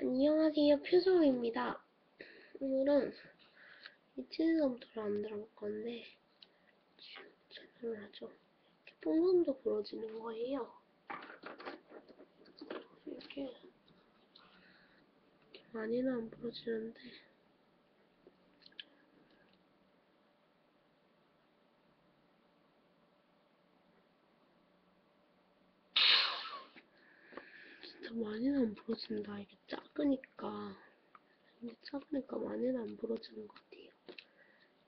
안녕하세요, 표정입니다. 오늘은 이 치즈점토를 만들어 볼 건데, 하죠. 이렇게 풍선도 부러지는 거예요. 이렇게, 이렇게 많이는 안 부러지는데, 진짜 많이는 안 부러진다. 이게 작으니까. 이게 작으니까 많이는 안 부러지는 것 같아요.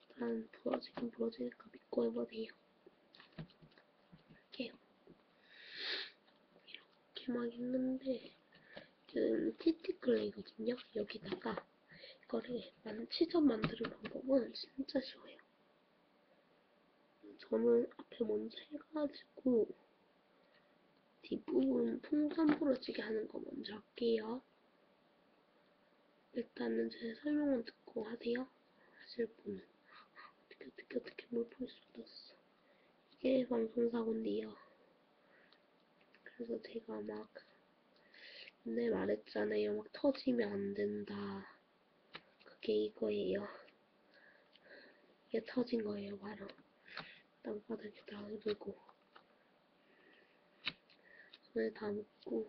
일단 부러지긴 부러지니까 믿고 해보세요. 이렇게. 이렇게 막 있는데, 지금 티티클레이거든요. 여기다가 이거를 만치전 만드는 방법은 진짜 쉬워요. 저는 앞에 먼저 해가지고 뒷부분 풍선 부러지게 하는 거 먼저 할게요. 일단은 제 설명을 듣고 하세요. 하실 분은. 어떻게 어떻게 어떻게 물풀 쏟았어. 이게 방송사고인데요. 그래서 제가 막 맨날 말했잖아요. 막 터지면 안 된다. 그게 이거예요. 이게 터진 거예요, 바로. 땅바닥에다 흙고 다 묻고?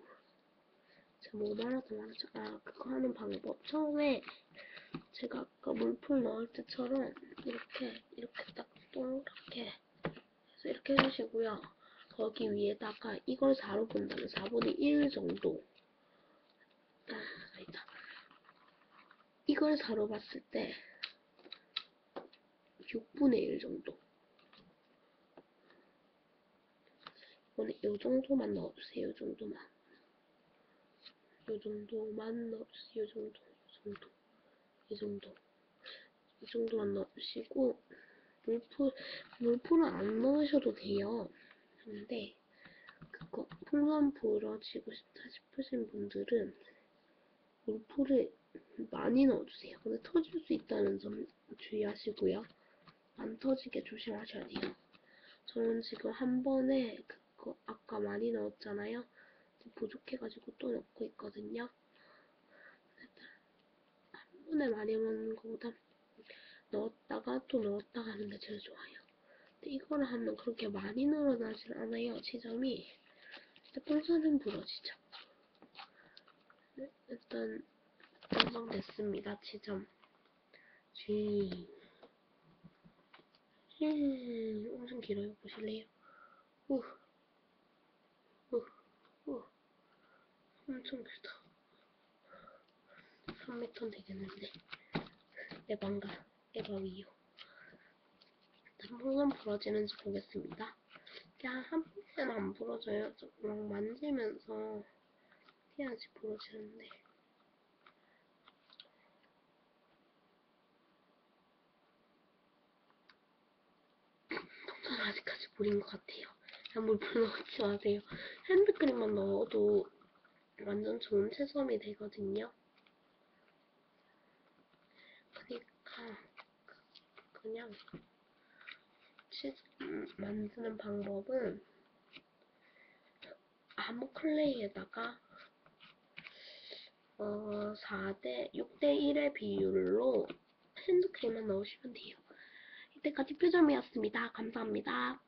제가 뭐 말하다 말하죠. 아 그거 하는 방법. 처음에 제가 아까 물풀 넣을 때처럼 이렇게 이렇게 딱 동그랗게 해서 이렇게 해주시고요. 거기 위에다가 이걸 4로 본다면 4분의 1 정도. 아 아니다. 이걸 4로 봤을 때 6분의 1 정도 오늘 요 정도만 넣어주세요. 요 정도만. 요 정도만 넣어주세요. 요 정도. 요 정도. 이 정도. 이 정도만 넣어주시고 물풀 물풀은 안 넣으셔도 돼요. 근데 그거 풍선 부러지고 싶다 싶으신 분들은 물풀을 많이 넣어주세요. 근데 터질 수 있다는 점 주의하시고요. 안 터지게 조심하셔야 돼요. 저는 지금 한 번에 그 거 아까 많이 넣었잖아요. 부족해가지고 또 넣고 있거든요. 한 번에 많이 넣는 것보다 넣었다가 또 넣었다가 하는 게 제일 좋아요. 근데 이거를 하면 그렇게 많이 늘어나질 않아요. 지점이. 풍선은 부러지죠. 네, 일단 완성됐습니다. 지점. 쥐. 음, 엄청 길어요. 보실래요? 우. 우. 3,100 3m 되겠는데. 내 방가, 에바 위요. 당분간 부러지는지 보겠습니다. 그냥 한 번은 안 부러져요. 조금 만지면서 해야지 부러지는데. 아직까지 물인 것 같아요. 그냥 물 불러오지 마세요. 핸드크림만 넣어도 완전 좋은 채점이 되거든요. 그러니까 그냥 치즈 만드는 방법은 아무 클레이에다가 어 4대 6대 1의 비율로 핸드크림만 넣으시면 돼요. 이때까지 표점이었습니다. 감사합니다.